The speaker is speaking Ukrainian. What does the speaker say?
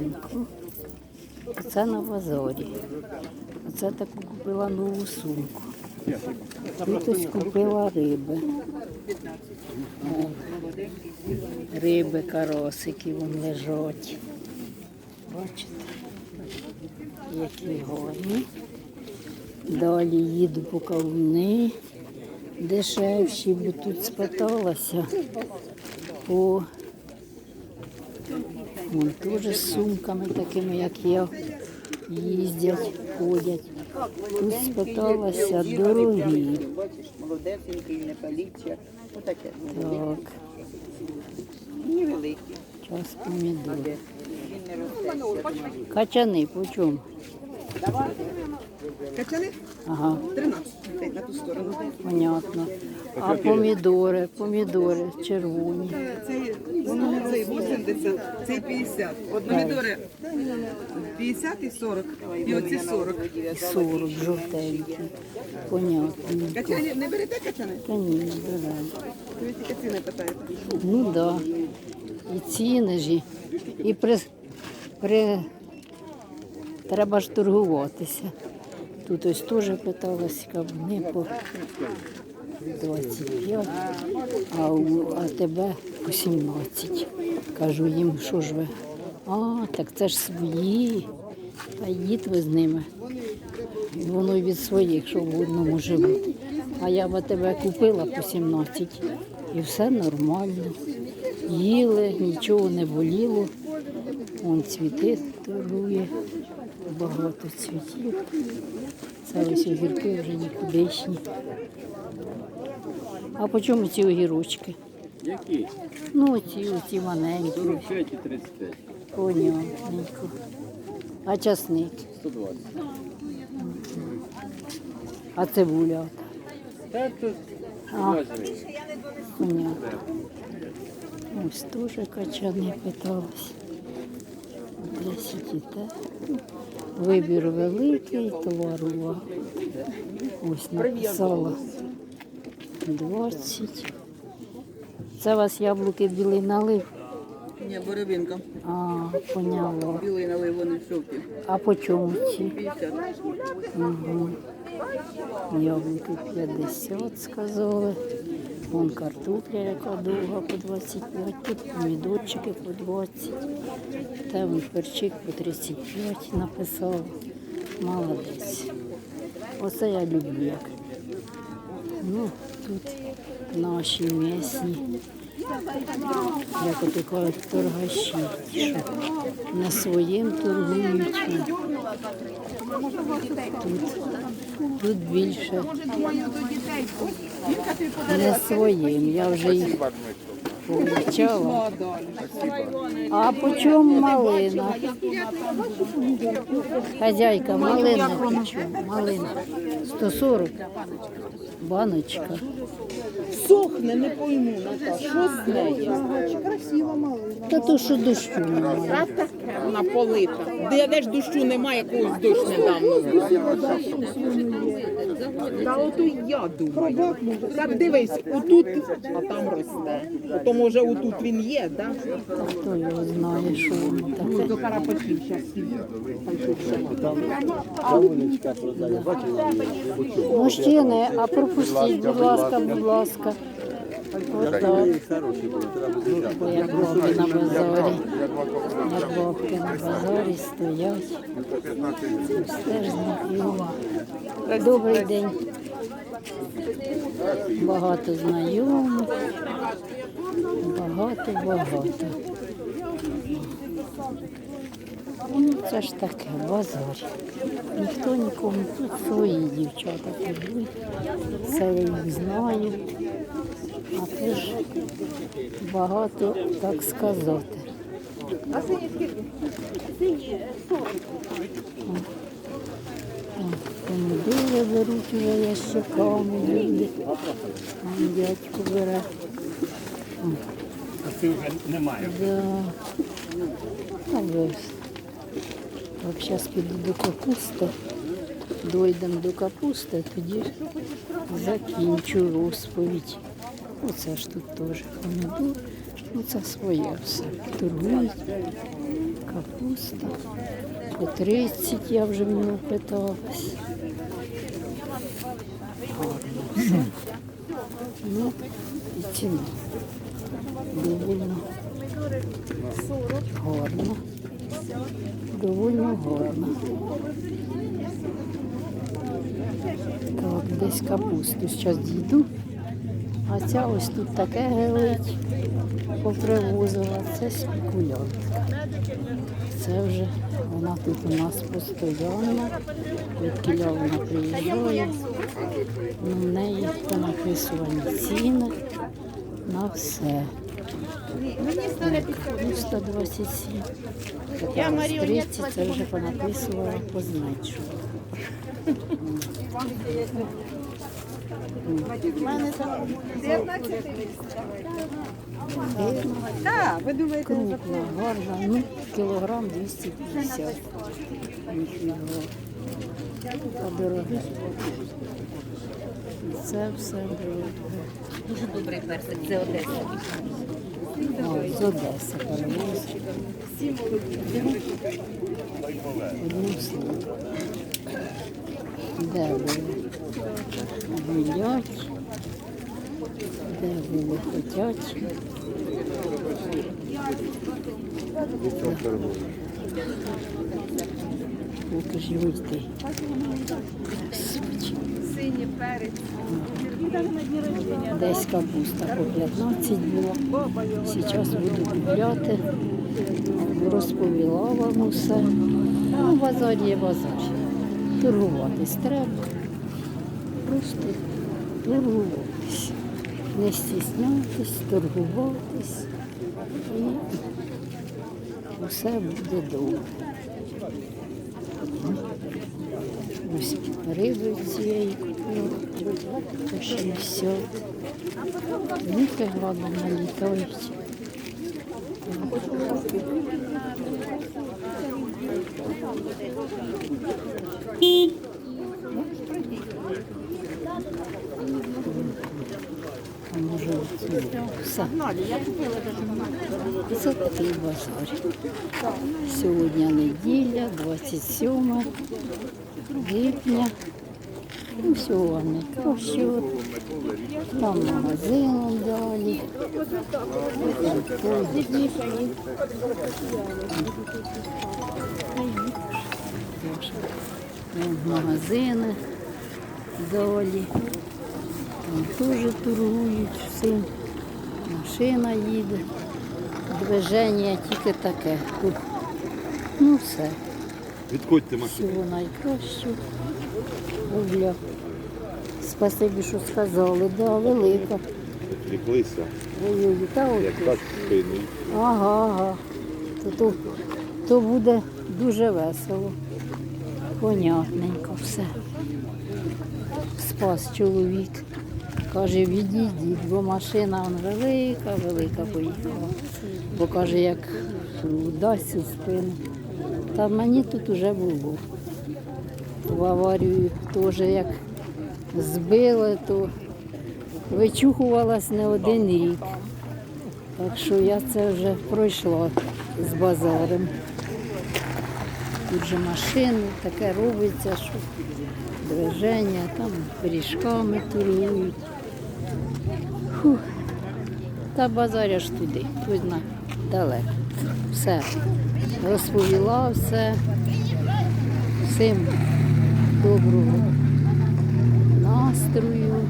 ранку. Це на базарі. Оце таку купила нову сумку. Тут ось купила риби. Риби, каросики вон лежать. Бачите, які гарні. Далі їду по кавуни дешевші, бо тут спиталася Вон теж з сумками такими, як я, їздять, ходять. Тут спиталася дорогі. Так, Невеликий. час помідор. Качани по чому? Качани? Ага, 13 на ту сторону. понятно. А помідори, помідори червоні. Цей, цей 80, цей 50. От помідори 50 і 40. І оці 40. І 40 жовтенькі. Понятно. Качани, не берете качани? Та ні, не беремо. Ви тільки ціни питаєте. Ну так. Да. І ціни ж, і- і при, при... треба ж торгуватися. Тут ось теж питалась кабани по 25, а, у, а тебе по 17. Кажу їм, що ж ви? А, так це ж свої. Та йдіть ви з ними. Воно від своїх, що в одному живуть. А я б тебе купила по 17 і все нормально. Їли, нічого не боліло. Вон цвіти торгує, багато цвітів. Це ось огірки вже нікудишні. А по чому ці огірочки? Які? Ну, оці, оці маленькі, 45 і 35. понятненько. А часник? 120. А цибуля? Так, тут А. Понятно. Ось теж качани питались. І. Вибір великий, товару. Ось написала 20. Це у вас яблуки білий налив? Ні, боровинка. А, поняла. Білий налив, вони жовті. А по чому ці? 50. Угу. Яблуки 50 сказали. Вон картопля, яка довга по 25, тут помідорчики по 20. Там перчик по 35 написав. Молодець. Оце я люблю як. Ну, тут наші місні. Як от торгаші, що на своїм торгують. Тут, тут більше не своїм. Я вже їх повчала. А по чому малина? Хазяйка, малина? Малина. 140. Баночка. Сохне, не пойму, Наташа. Що з нею? Та то, що дощу немає. Вона полита. Де, де ж дощу немає, якогось дощ недавно. Та ото й я думаю. Так дивись, отут, а там росте. То може отут він є, так? Хто його знає, що воно таке. До карапатів Мужчини, а пропустіть, будь ласка, будь ласка. Отак. Бо як бабки на базарі. Як бабки на базарі стоять. Все ж. Добрий день. Багато знайомих. Багато, багато. Ну, це ж таке, базар. Ніхто нікому тут свої дівчата підуть. Все я їх знаю. А теж багато так сказати. А сині скільки? О, Помідори беруть уже ящиками люди. Вон дядько бере. А ти вже немає. Да. Ну, ось. Так, зараз піду до капусти. Дойдемо до капусти, тоді закінчу розповідь. Оце ж тут теж помідор. Ну це своє все. Торгують. Капуста. По 30 я вже в нього питалась. Ну, і ціна. Довольно гарно. Довольно гарно. Так, десь капусту зараз дійду. А ця ось тут таке гелить попривозила. Це спекулянтка. Це вже вона тут у нас постійно. Від кіля вона приїжджає. В неї понаписувані ціни на все. Ну, 127. Така ось 30, це вже понаписувала, позначила. Так, ви думаєте, Крупна, гарна, ну, кілограм 250. Ніфіга. Подороге. Це все дороге. Дуже добрий персик, це Одеса. О, з Одеси перевозить. Одним словом. Де ви гулять, де ви хотять. Покажи синій перець. Десь капуста по 15 була. Зараз буду купляти. Розповіла вам усе. Ну, базар є базар. Торгуватись треба. Просто торгуватись. Не стіснятись, торгуватись. І усе буде добре. Ось риби цієї купила. По 60. Віки гарно налітають. А може оцю? Все. Це такий базар. Сьогодні неділя, 27 липня. Ну, всього найкращого. Там магазин далі. Магазини далі. Там теж торгують всім. Машина їде. Движення тільки таке. Ну все. Відходьте машину. Всього найкращого. Оля. Спасибі, що сказали. Да, велика. Відвліклися, Ой-ой, та от. як так спиною. Ага, ага. То, то, то буде дуже весело. Понятненько все. Спас чоловік. Каже, відійдіть, бо машина велика, велика поїхала. Бо каже, як дасть у спину. Та мені тут уже було. В аварію теж як збили, то вичухувалась не один рік. Так що я це вже пройшла з базаром. Тут же машини, таке робиться, що движення, там пиріжками торгують. Фух. Та базаря ж туди, тут на далеко. Все. Розповіла все. Всім доброго настрою.